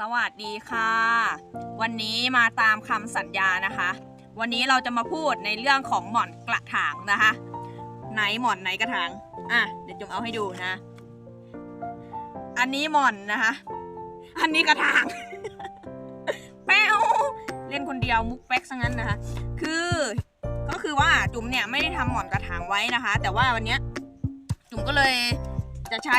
สวัสดีค่ะ วันนี้มาตามคำสัญญานะคะ วันนี้เราจะมาพูดในเรื่องของหม่อนกระถางนะคะ ไหนหม่อนไหนกระถางอะเดี๋ยวจุ๋มเอาให้ดูนะ อันนี้หม่อนนะคะ อันนี้กระถางแป้วเล่นคนเดียวมุกแป๊กซะงั้นนะคะ คือก็คือว่าจุ๋มเนี่ยไม่ได้ทำหม่อนกระถางไว้นะคะ แต่ว่าวันเนี้ยจุ๋มก็เลยจะใช้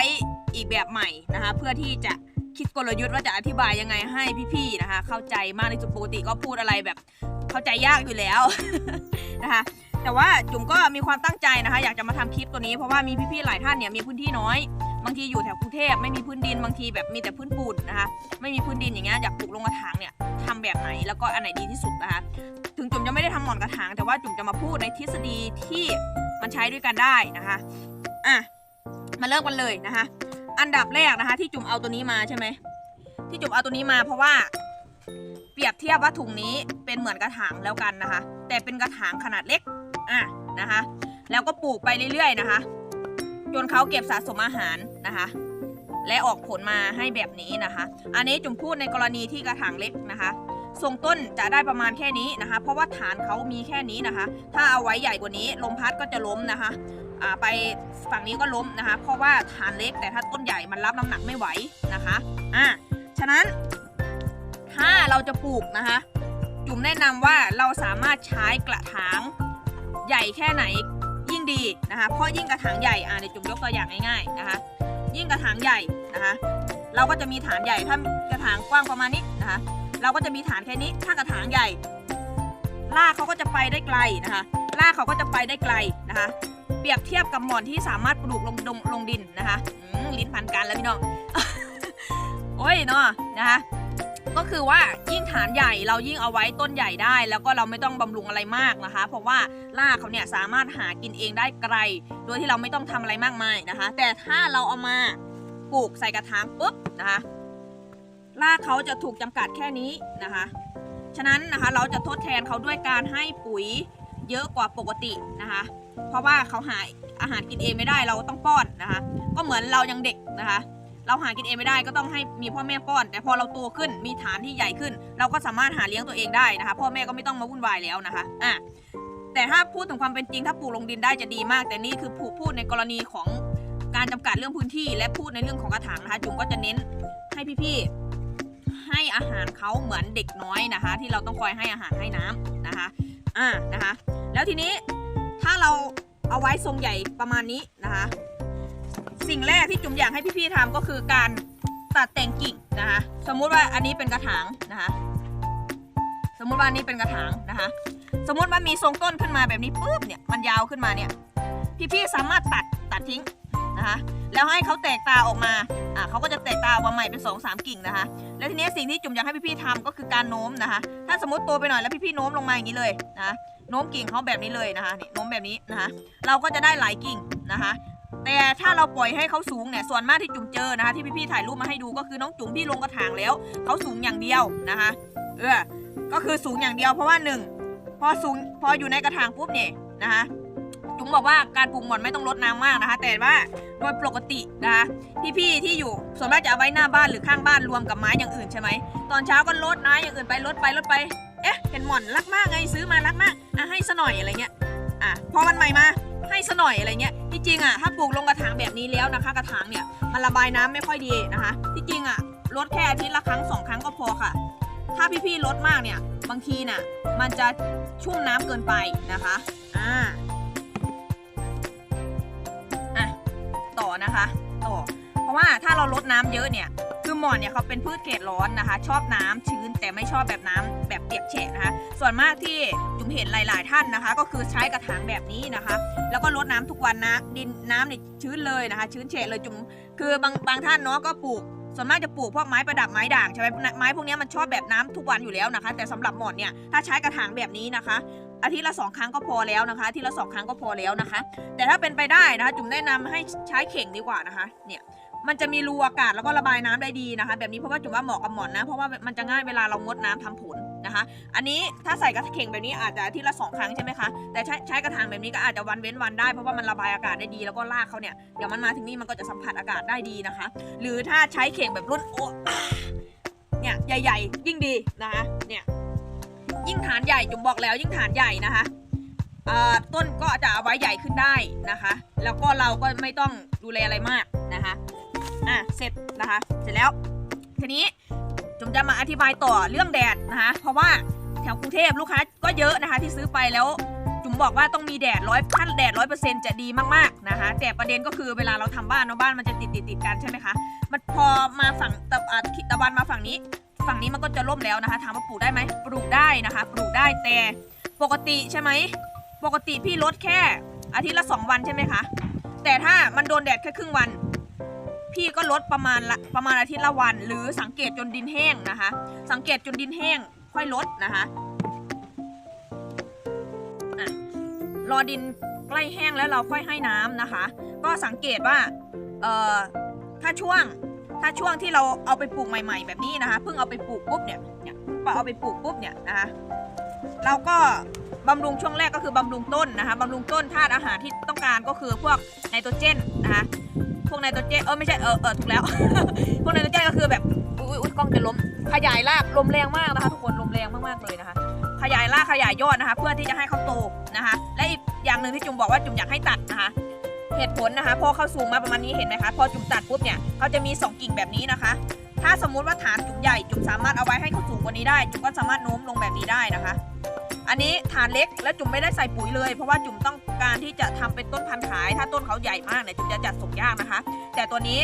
อีกแบบใหม่นะคะ เพื่อที่จะ คิดกลยุทธ์ว่าจะอธิบายยังไงให้พี่ๆนะคะ เข้าใจมากที่สุดปกติก็พูดอะไรแบบเข้าใจยากอยู่แล้ว นะคะแต่ว่าจุ๋มก็มีความตั้งใจนะคะ อยากจะมาทำคลิปตัวนี้เพราะว่ามีพี่ๆหลายท่านเนี่ยมีพื้นที่น้อย บางทีอยู่แถวกรุงเทพไม่มีพื้นดินบางทีแบบมีแต่พื้นปูนนะคะ ไม่มีพื้นดินอย่างเงี้ยอยากปลูกลงกระถางเนี่ยทำแบบไหนแล้วก็อันไหนดีที่สุดนะคะถึงจุ๋มจะไม่ได้ทำหมอนกระถาง แต่ว่าจุ๋มจะมาพูดในทฤษฎีที่มันใช้ด้วยกันได้นะคะอะมาเริ่มกันเลยนะคะ อันดับแรกนะคะ ที่จุ๋มเอาตัวนี้มาใช่ไหมที่จุ๋มเอาตัวนี้มาเพราะว่า เปรียบเทียบว่าถุงนี้เป็นเหมือนกระถางแล้วกันนะคะ แต่เป็นกระถางขนาดเล็กอะนะคะ แล้วก็ปลูกไปเรื่อยๆนะคะ จนเขาเก็บสะสมอาหารนะคะ และออกผลมาให้แบบนี้นะคะ อันนี้จุ๋มพูดในกรณีที่กระถางเล็กนะคะ ทรงต้นจะได้ประมาณแค่นี้นะคะ เพราะว่าฐานเขามีแค่นี้นะคะ ถ้าเอาไว้ใหญ่กว่านี้ลมพัดก็จะล้มนะคะอ่าไปฝั่งนี้ก็ล้มนะคะ เพราะว่าฐานเล็กแต่ถ้าต้นใหญ่มันรับน้ำหนักไม่ไหวนะคะอะฉะนั้นถ้าเราจะปลูกนะคะ จุ๋มแนะนำว่าเราสามารถใช้กระถางใหญ่แค่ไหนยิ่งดีนะคะเพราะยิ่งกระถางใหญ่อ่าเดี๋ยวจุ๋มยกตัวอย่างง่ายๆนะคะ ยิ่งกระถางใหญ่นะคะ เราก็จะมีฐานใหญ่ถ้ากระถางกว้างประมาณนี้นะคะ เราก็จะมีฐานแค่นี้ถ้ากระถางใหญ่รากเขาก็จะไปได้ไกลนะคะรากเขาก็จะไปได้ไกลนะคะ เปรียบเทียบกับหมอนที่สามารถปลูกลงดงลงดินนะคะลิ้นพันกันแล้วพี่น้องโอ้ยเนาะนะคะก็คือว่ายิ่งฐานใหญ่เรายิ่งเอาไว้ต้นใหญ่ได้ แล้วก็เราไม่ต้องบำรุงอะไรมากนะคะ เพราะว่ารากเขาเนี่ยสามารถหากินเองได้ไกล โดยที่เราไม่ต้องทำอะไรมากมายนะคะ แต่ถ้าเราเอามาปลูกใส่กระถางปุ๊บนะคะ รากเขาจะถูกจำกัดแค่นี้นะคะ ฉะนั้นนะคะเราจะทดแทนเขาด้วยการให้ปุ๋ยเยอะกว่าปกตินะคะ เพราะว่าเขาหาอาหารกินเองไม่ได้เราต้องป้อนนะคะ ก็เหมือนเรายังเด็กนะคะ เราหากินเองไม่ได้ก็ต้องให้มีพ่อแม่ป้อน แต่พอเราโตขึ้นมีฐานที่ใหญ่ขึ้น เราก็สามารถหาเลี้ยงตัวเองได้นะคะ พ่อแม่ก็ไม่ต้องมาวุ่นวายแล้วนะคะอะแต่ถ้าพูดถึงความเป็นจริงถ้าปลูกลงดินได้จะดีมาก แต่นี่คือผูพูดในกรณีของการจำกัดเรื่องพื้นที่ และพูดในเรื่องของกระถางนะคะจุ๋มก็จะเน้นให้พี่ๆ ให้อาหารเขาเหมือนเด็กน้อยนะคะ ที่เราต้องคอยให้อาหารให้น้ำนะคะอ่านะคะ แล้วทีนี้ถ้าเราเอาไว้ทรงใหญ่ประมาณนี้นะคะ สิ่งแรกที่จุ๋มอยากให้พี่ๆทำก็คือการตัดแต่งกิ่งนะคะ สมมุติว่าอันนี้เป็นกระถางนะคะ สมมุติว่านนี้เป็นกระถางนะคะ สมมุติว่ามีทรงต้นขึ้นมาแบบนี้ปุ๊บเนี่ยมันยาวขึ้นมาเนี่ยพี่ๆสามารถตัดตัดทิ้งนะคะ แล้วให้เขาแตกตาออกมาอ่าเขาก็จะแตกตาออกมาใหม่เป็น2อสามกิ่งนะคะ แล้วทีนี้สิ่งที่จุ๋มอยากให้พี่ๆทำก็คือการโน้มนะคะ ถ้าสมมติโตไปหน่อยแล้วพี่ๆโน้มลงมาอย่างนี้เลยนะโน้มกิ่งเขาแบบนี้เลยนะคะนี่โน้มแบบนี้นะคะ เราก็จะได้หลายกิ่งนะคะแต่ถ้าเราปล่อยให้เขาสูงเนี่ยส่วนมากที่จุ๋มเจอนะคะ ที่พี่ๆถ่ายรูปมาให้ดูก็คือน้องจุ๋มที่ลงกระถางแล้วเขาสูงอย่างเดียวนะคะเออก็คือสูงอย่างเดียวเพราะว่าหนึ่งพอสูงพออยู่ในกระถางปุ๊บเนี่ยนะคะ จุ๋มบอกว่าการปลูกหม่อนไม่ต้องรดน้ำมากนะคะ แต่ว่าโดยปกตินะคะพี่ๆที่อยู่ส่วนมากจะเอาไว้หน้าบ้านหรือข้างบ้านรวมกับไม้อย่างอื่นใช่ไหมตอนเช้าก็ลดนะอย่างอื่นไปลดไปลดไปเอ๊ะเห็นหม่อนรักมากไงซื้อมารักมากอะให้ซะหน่อยอะไรเงี้ยอะพอวันใหม่มาให้ซะหน่อยอะไรเงี้ยที่จริงอะถ้าปลูกลงกระถางแบบนี้แล้วนะคะ กระถางเนี่ยมันระบายน้ำไม่ค่อยดีนะคะ ที่จริงอะลดแค่อาทิตย์ละครั้งสองครั้งก็พอค่ะ ถ้าพี่ๆลดมากเนี่ย บางทีน่ะ มันจะชุ่มน้ำเกินไปนะคะ อ่า นะคะต่อเพราะว่าถ้าเราลดน้ำเยอะเนี่ยคือหมอนเนี่ยเขาเป็นพืชเขตร้อนนะคะ ชอบน้ำชื้นแต่ไม่ชอบแบบน้ำแบบเปียกแฉะนะคะ ส่วนมากที่จุ๋มเห็นหลาย ๆ ท่านนะคะ ก็คือใช้กระถางแบบนี้นะคะ แล้วก็รดน้ำทุกวันนะดินน้ำเนี่ยชื้นเลยนะคะ ชื้นเฉะเลยจุ๋มคือบางบางท่านเนาะก็ปลูกส่วนมากจะปลูกพวกไม้ประดับไม้ด่างใช่ไหมไม้พวกนี้มันชอบแบบน้ำทุกวันอยู่แล้วนะคะ แต่สำหรับหมอนเนี่ยถ้าใช้กระถางแบบนี้นะคะ อาทิตย์ละสองครั้งก็พอแล้วนะคะอาทิตย์ละสองครั้งก็พอแล้วนะคะ แต่ถ้าเป็นไปได้นะคะ จุ๋มแนะนำให้ใช้เข่งดีกว่านะคะ เนี่ยมันจะมีรูอากาศแล้วก็ระบายน้ำได้ดีนะคะ แบบนี้เพราะว่าจุ๋มว่าเหมาะกับหมอนนะเพราะว่ามันจะง่ายเวลาเรางดน้ำทำผลนะคะ อันนี้ถ้าใส่กระเข่งแบบนี้อาจจะทิตย์ละสองครั้งใช่ไหมคะแต่ใช้ใช้กระถางแบบนี้ก็อาจจะวันเว้นวันได้เพราะว่ามันระบายอากาศได้ดีแล้วก็รากเขาเนี่ยเดี๋ยวมันมาถึงนี่มันก็จะสัมผัสอากาศได้ดีนะคะ หรือถ้าใช้เข่งแบบรุ่นโอ้เนี่ยใหญ่ ๆ ยิ่งดีนะคะเนี่ย ยิ่งฐานใหญ่จุ๋มบอกแล้วยิ่งฐานใหญ่นะคะต้นก็จะเอาไว้ใหญ่ขึ้นได้นะคะ แล้วก็เราก็ไม่ต้องดูแลอะไรมากนะคะอะเสร็จนะคะ เสร็จแล้ว ทีนี้จุ๋มจะมาอธิบายต่อเรื่องแดดนะคะ เพราะว่าแถวกรุงเทพลูกค้าก็เยอะนะคะที่ซื้อไปแล้วจุ๋มบอกว่าต้องมีแดดร้อยขั้นแดดร้อยเปอร์เซ็นต์จะดีมากๆนะคะ แต่ประเด็นก็คือเวลาเราทำบ้านเนาะบ้านมันจะติดติดติดกันใช่ไหมคะ มันพอมาฝั่งตะวันมาฝั่งนี้ ฝั่งนี้มันก็จะล่มแล้วนะคะถามว่าปลูกได้ไหมปลูกได้นะคะ ปลูกได้แต่ปกติใช่ไหมปกติพี่ลดแค่อาทิตย์ละสองวันใช่ไหมคะแต่ถ้ามันโดนแดดแค่ครึ่งวัน พี่ก็ลดประมาณละประมาณอาทิตย์ละวัน หรือสังเกตจนดินแห้งนะคะ สังเกตจนดินแห้งค่อยลดนะคะอะรอดินใกล้แห้งแล้วเราค่อยให้น้ำนะคะ ก็สังเกตว่าเอ่อถ้าช่วง ถ้าช่วงที่เราเอาไปปลูกใหม่ ๆ แบบนี้นะคะ เพิ่งเอาไปปลูกปุ๊บเนี่ยเนี่ยพอเอาไปปลูกปุ๊บเนี่ยนะคะเราก็บำรุงช่วงแรกก็คือบำรุงต้นนะคะบำรุงต้นธาตุอาหารที่ต้องการก็คือพวกไนโตรเจนนะคะพวกไนโตรเจนเออไม่ใช่เออเออถูกแล้ว พวกไนโตรเจนก็คือแบบอุ้ยอุ้ยกล้องจะล้มขยายรากลมแรงมากนะคะ ทุกคนลมแรงมากๆเลยนะคะ ขยายรากขยายยอดนะคะ เพื่อที่จะให้เขาโตนะคะ และอีกอย่างหนึ่งที่จุ๋มบอกว่าจุ๋มอยากให้ตัดนะคะ เหตุผลนะคะ พอเข้าสูงมาประมาณนี้เห็นไหมคะ พอจุ่มตัดปุ๊บเนี่ยเขาจะมี 2 กิ่งแบบนี้นะคะ ถ้าสมมุติว่าฐานจุ่มใหญ่จุ่มสามารถเอาไว้ให้เขาสูงกว่านี้ได้จุ่มก็สามารถโน้มลงแบบนี้ได้นะคะ อันนี้ฐานเล็กและจุ่มไม่ได้ใส่ปุ๋ยเลย เพราะว่าจุ่มต้องการที่จะทำเป็นต้นพันธุ์ขาย ถ้าต้นเขาใหญ่มากเนี่ยจุ่มจะจัดส่งยากนะคะ แต่ตัวนี้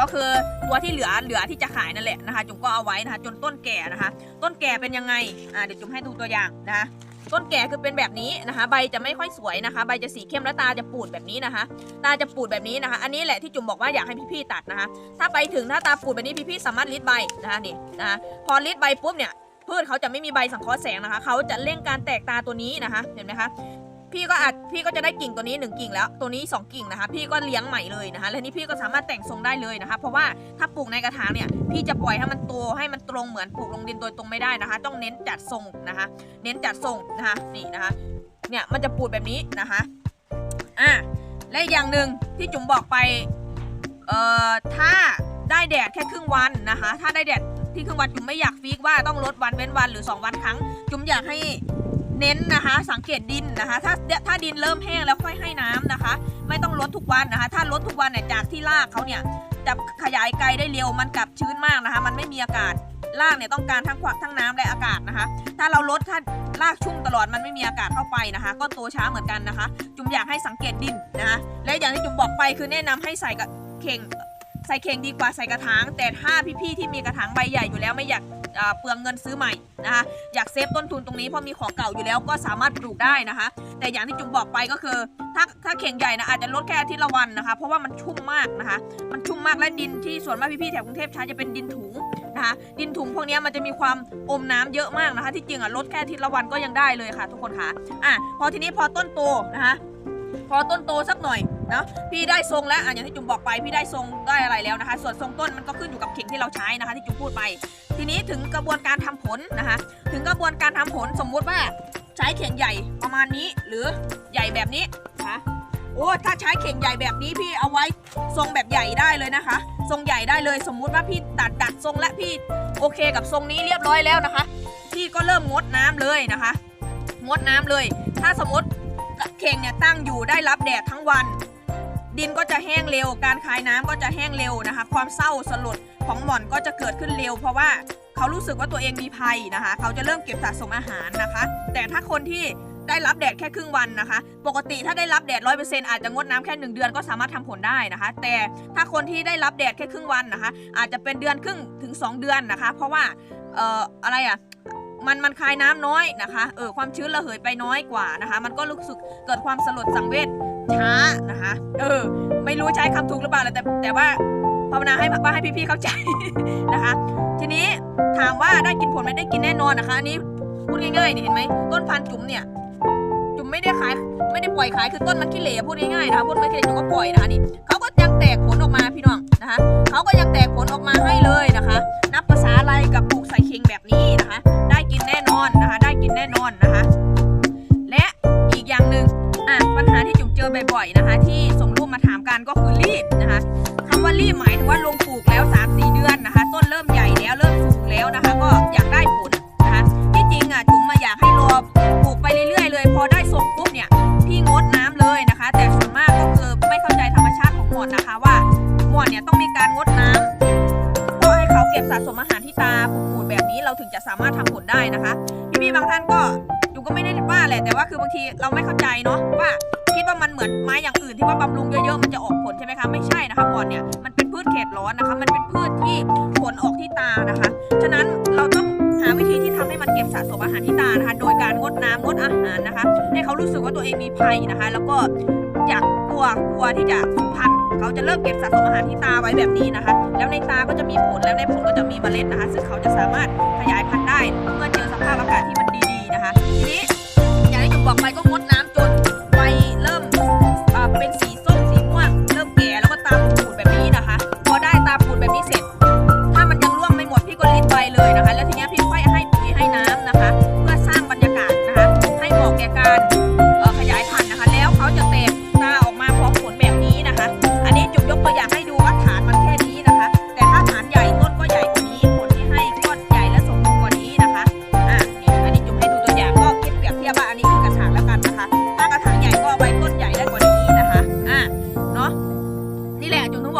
ก็คือตัวที่เหลือเหลือที่จะขายนั่นแหละนะคะ จุ่มก็เอาไว้นะคะ จนต้นแก่นะคะ ต้นแก่เป็นยังไงอ่าเดี๋ยวจุ่มให้ดูตัวอย่างนะคะ ต้นแก่คือเป็นแบบนี้นะคะ ใบจะไม่ค่อยสวยนะคะ ใบจะสีเข้มและตาจะปูดแบบนี้นะคะ ตาจะปูดแบบนี้นะคะ อันนี้แหละที่จุ๋มบอกว่าอยากให้พี่ๆตัดนะคะ ถ้าไปถึงถ้าตาปูดแบบนี้พี่ๆสามารถลิดใบนะคะนี่นะคะพอลิดใบปุ๊บเนี่ยพืชเขาจะไม่มีใบสังเคราะห์แสงนะคะ เขาจะเร่งการแตกตาตัวนี้นะคะ เห็นไหมคะ พี่ก็อาจพี่ก็จะได้กิ่งตัวนี้หนึ่งกิ่งแล้วตัวนี้สองกิ่งนะคะ พี่ก็เลี้ยงใหม่เลยนะคะ และนี่พี่ก็สามารถแต่งทรงได้เลยนะคะ เพราะว่าถ้าปลูกในกระถางเนี่ยพี่จะปล่อยให้มันโตให้มันตรงเหมือนปลูกลงดินโดยตรงไม่ได้นะคะ ต้องเน้นจัดทรงนะคะ เน้นจัดทรงนะคะนี่นะคะ เนี่ยมันจะปูดแบบนี้นะคะอะและอีกอย่างหนึ่งที่จุ๋มบอกไปเอ่อถ้าได้แดดแค่ครึ่งวันนะคะ ถ้าได้แดดที่ครึ่งวันจุ๋มไม่อยากฟิกว่าต้องลดวันเว้นวันหรือ 2 วันครั้ง จุ๋มอยากให้ เน้นนะคะ สังเกตดินนะคะ ถ้าถ้าดินเริ่มแห้งแล้วค่อยให้น้ำนะคะ ไม่ต้องลดทุกวันนะคะ ถ้าลดทุกวันเนี่ยจากที่รากเขาเนี่ยจะขยายไกลได้เร็วมันกลับชื้นมากนะคะ มันไม่มีอากาศรากเนี่ยต้องการทั้งความทั้งน้ำและอากาศนะคะ ถ้าเราลดถ้ารากชุ่มตลอดมันไม่มีอากาศเข้าไปนะคะ ก็โตช้าเหมือนกันนะคะ จุ๋มอยากให้สังเกตดินนะคะและอย่างที่จุ๋มบอกไปคือแนะนำให้ใส่กับเข่งใส่เข่งดีกว่าใส่กระถางแต่ถ้าพี่ๆที่มีกระถางใบใหญ่อยู่แล้วไม่อยาก เปลืองเงินซื้อใหม่นะคะอยากเซฟต้นทุนตรงนี้เพราะมีของเก่าอยู่แล้วก็สามารถปลูกได้นะคะ แต่อย่างที่จุ๋มบอกไปก็คือ ถ้าถ้าเข่งใหญ่นะอาจจะลดแค่อาทิตย์ละวันนะคะ เพราะว่ามันชุ่มมากนะคะ มันชุ่มมากและดินที่ส่วนมากพี่ๆแถวกรุงเทพใช้จะเป็นดินถุงนะคะดินถุงพวกนี้มันจะมีความอมน้ำเยอะมากนะคะ ที่จริงอะลดแค่อาทิตย์ละวันก็ยังได้เลยค่ะ ทุกคนค่ะอะพอทีนี้พอต้นโตนะคะพอต้นโตสักหน่อย นะพี่ได้ทรงแล้วอะอย่างที่จุ๋มบอกไปพี่ได้ทรงได้อะไรแล้วนะคะ ส่วนทรงต้นมันก็ขึ้นอยู่กับเข่งที่เราใช้นะคะ ที่จุ๋มพูดไป ทีนี้ถึงกระบวนการทำผลนะคะ ถึงกระบวนการทำผลสมมุติว่าใช้เข่งใหญ่ประมาณนี้หรือใหญ่แบบนี้นะคะโอ้ถ้าใช้เข่งใหญ่แบบนี้พี่เอาไว้ทรงแบบใหญ่ได้เลยนะคะ ทรงใหญ่ได้เลยสมมุติว่าพี่ตัดดัดทรงและพี่โอเคกับทรงนี้เรียบร้อยแล้วนะคะ พี่ก็เริ่มงดน้ำเลยนะคะ งดน้ำเลย ถ้าสมมติเข่งเนี่ยตั้งอยู่ได้รับแดดทั้งวัน ดินก็จะแห้งเร็ว การคายน้ำก็จะแห้งเร็วนะคะ ความเศร้าสลดของหม่อนก็จะเกิดขึ้นเร็ว เพราะว่าเขารู้สึกว่าตัวเองมีภัยนะคะ เขาจะเริ่มเก็บสะสมอาหารนะคะ แต่ถ้าคนที่ได้รับแดดแค่ครึ่งวันนะคะ ปกติถ้าได้รับแดดร้อยเปอร์เซ็นต์อาจจะงดน้ำแค่หนึ่งเดือนก็สามารถทำผลได้นะคะ แต่ถ้าคนที่ได้รับแดดแค่ครึ่งวันนะคะ อาจจะเป็นเดือนครึ่งถึง 2 เดือนนะคะ เพราะว่าเอ่ออะไรอะมันมันคายน้ำน้อยนะคะ เออความชื้นระเหยไปน้อยกว่านะคะ มันก็รู้สึกเกิดความสลดสังเวช ช้านะคะ เออ ไม่รู้ใช้คำถูกหรือเปล่าแต่แต่ว่าภาวนาให้ว่าให้พี่ๆเข้าใจนะคะ ทีนี้ถามว่าได้กินผลไหมได้กินแน่นอนนะคะ อันนี้พูดง่ายๆนี่เห็นไหมต้นพันจุ๋มเนี่ย จุ๋มไม่ได้ขายไม่ได้ปล่อยขายคือต้นมันขี้เหร่พูดง่ายๆนะคะต้นมันขี้เหร่จุ๋มก็ปล่อยนะคะนี่เขาก็ยังแตกผลออกมาพี่น้องนะคะเขาก็ยังแตกผลออกมาให้เลยนะคะ นับภาษาอะไรกับปลูกใส่เค็งแบบนี้าถึงจะสามารถทำผลได้นะคะพี่ๆบางท่านก็จุ๋มก็ไม่ได้ว่าแหละแต่ว่าคือบางทีเราไม่เข้าใจเนาะว่าคิดว่ามันเหมือนไม้อย่างอื่นที่ว่าบำรุงเยอะๆมันจะออกผลใช่ไหมคะไม่ใช่นะคะหมอนเนี่ยมันเป็นพืชเขตร้อนนะคะ มันเป็นพืชที่ผลออกที่ตานะคะ ฉะนั้นเราต้องหาวิธีที่ทำให้มันเก็บสะสมอาหารที่ตานะคะ โดยการงดน้ำงดอาหารนะคะ ให้เขารู้สึกว่าตัวเองมีภัยนะคะ แล้วก็อยากกลัวกลัวที่จะสูญพันธุ์ เขาจะเริ่มเก็บสะสมอาหารที่ตาไว้แบบนี้นะคะ แล้วในตาก็จะมีผลแล้วในผลก็จะมีเมล็ดนะคะ ซึ่งเขาจะสามารถขยายพันธุ์ได้เมื่อเจอสภาพอากาศที่มันดีๆนะคะ ทีนี้อย่างที่จุ๋มบอกไปก็งดน้ำ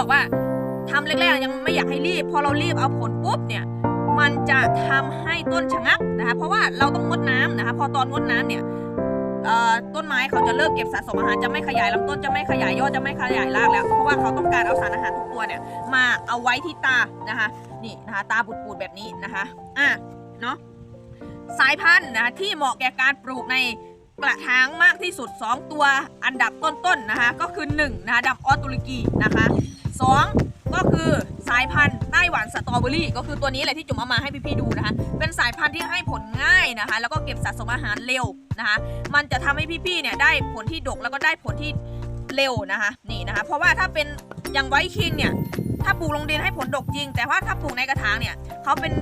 บอกว่าทำแรกๆยังไม่อยากให้รีบ พอเรารีบเอาผลปุ๊บเนี่ยมันจะทำให้ต้นชะงักนะคะเพราะว่าเราต้องงดน้ำนะคะพอตอนงดน้ำเนี่ยต้นไม้เขาจะเลิกเก็บสะสมอาหารจะไม่ขยายลำต้นจะไม่ขยายยอดจะไม่ขยายรากแล้วเพราะว่าเขาต้องการเอาสารอาหารทุกตัวเนี่ยมาเอาไว้ที่ตานะคะนี่นะคะตาปูดๆแบบนี้นะคะอะเนาะสายพันธุ์นะคะที่เหมาะแก่การปลูกในกระถางมากที่สุด 2 ตัวอันดับต้นๆนะคะก็คือ1นะคะดำออสตุรกีนะคะ 2 ก็คือสายพันธุ์ไต้หวันสตรอเบอรี่ก็คือตัวนี้แหละที่จุ๋มเอามาให้พี่ๆดูนะคะ เป็นสายพันธุ์ที่ให้ผลง่ายนะคะ แล้วก็เก็บสะสมอาหารเร็วนะคะ มันจะทำให้พี่ๆเนี่ยได้ผลที่ดกแล้วก็ได้ผลที่เร็วนะคะนี่นะคะ เพราะว่าถ้าเป็นอย่างไวท์คิงเนี่ยถ้าปลูกลงดินให้ผลดกจริง แต่ว่าถ้าปลูกในกระถางเนี่ยเขาเป็น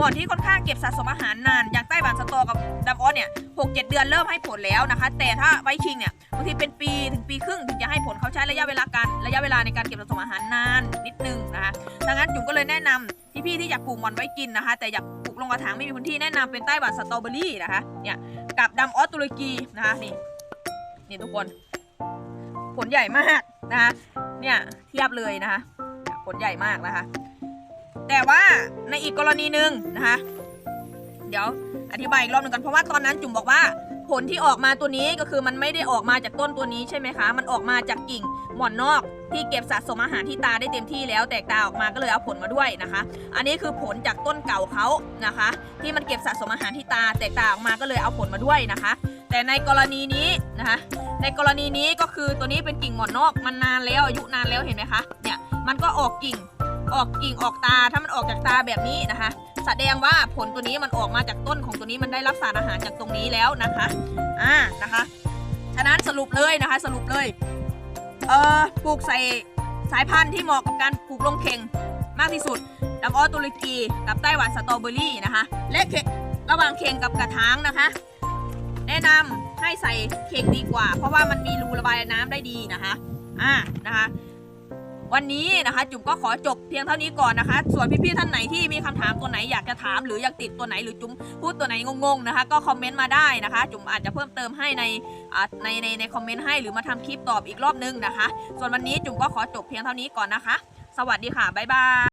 มอนที่ค่อนข้างเก็บสะสมอาหารนาน อย่างไต้หวันสตอกับดัมออสเนี่ยหกเจ็ดเดือนเริ่มให้ผลแล้วนะคะ แต่ถ้าไวท์คิงเนี่ยบางทีเป็นปีถึงปีครึ่งถึงจะให้ผลเขาใช้ระยะเวลาการระยะเวลาในการเก็บสะสมอาหารนานนิดนึงนะคะดังนั้นจุ๋มก็เลยแนะนำพี่ๆที่อยากปลูกมอนไว้กินนะคะ แต่อยากปลูกลงกระถางไม่มีพื้นที่แนะนำเป็นไต้หวันสตรอเบอรี่นะคะเนี่ยกับดัมออสตุรกีนะคะนี่นี่ทุกคนผลใหญ่มากนะคะเนี่ยเทียบเลยนะคะผลใหญ่มากนะคะ แต่ว่าในอีกกรณีหนึ่งนะคะ เดี๋ยวอธิบายอีกรอบหนึ่งกันเพราะว่าตอนนั้นจุ๋มบอกว่าผลที่ออกมาตัวนี้ก็คือมันไม่ได้ออกมาจากต้นตัวนี้ใช่ไหมคะ มันออกมาจากกิ่งหมอนนอกที่เก็บสะสมอาหารที่ตาได้เต็มที่แล้วแตกตาออกมาก็เลยเอาผลมาด้วยนะคะ อันนี้คือผลจากต้นเก่าเขานะคะ ที่มันเก็บสะสมอาหารที่ตาแตกตาออกมาก็เลยเอาผลมาด้วยนะคะ แต่ในกรณีนี้นะคะ ในกรณีนี้ก็คือตัวนี้เป็นกิ่งหมอนนอกมันนานแล้วอายุนานแล้วเห็นไหมคะ เนี่ยมันก็ออกกิ่ง ออกกิ่งออกตาถ้ามันออกจากตาแบบนี้นะคะ แสดงว่าผลตัวนี้มันออกมาจากต้นของตัวนี้มันได้รับสารอาหารจากตรงนี้แล้วนะคะอ่านะคะฉะนั้นสรุปเลยนะคะสรุปเลยเออปลูกใส่สายพันธุ์ที่เหมาะกับการปลูกลงเข่งมากที่สุดดัมออตุรกีกับไต้หวันสตรอเบอรี่นะคะ และระหว่างเข่งกับกระถางนะคะ แนะนำให้ใส่เข่งดีกว่า เพราะว่ามันมีรูระบายน้ำได้ดีนะคะอ่านะคะ วันนี้นะคะ จุ๋มก็ขอจบเพียงเท่านี้ก่อนนะคะ ส่วนพี่ๆท่านไหนที่มีคำถามตัวไหนอยากจะถาม หรืออยากติดตัวไหนหรือจุ๋มพูดตัวไหนงงๆนะคะ ก็คอมเมนต์มาได้นะคะ จุ๋มอาจจะเพิ่มเติมให้ในในในในคอมเมนต์ให้หรือมาทำคลิปตอบอีกรอบนึงนะคะ ส่วนวันนี้จุ๋มก็ขอจบเพียงเท่านี้ก่อนนะคะ สวัสดีค่ะบ๊ายบาย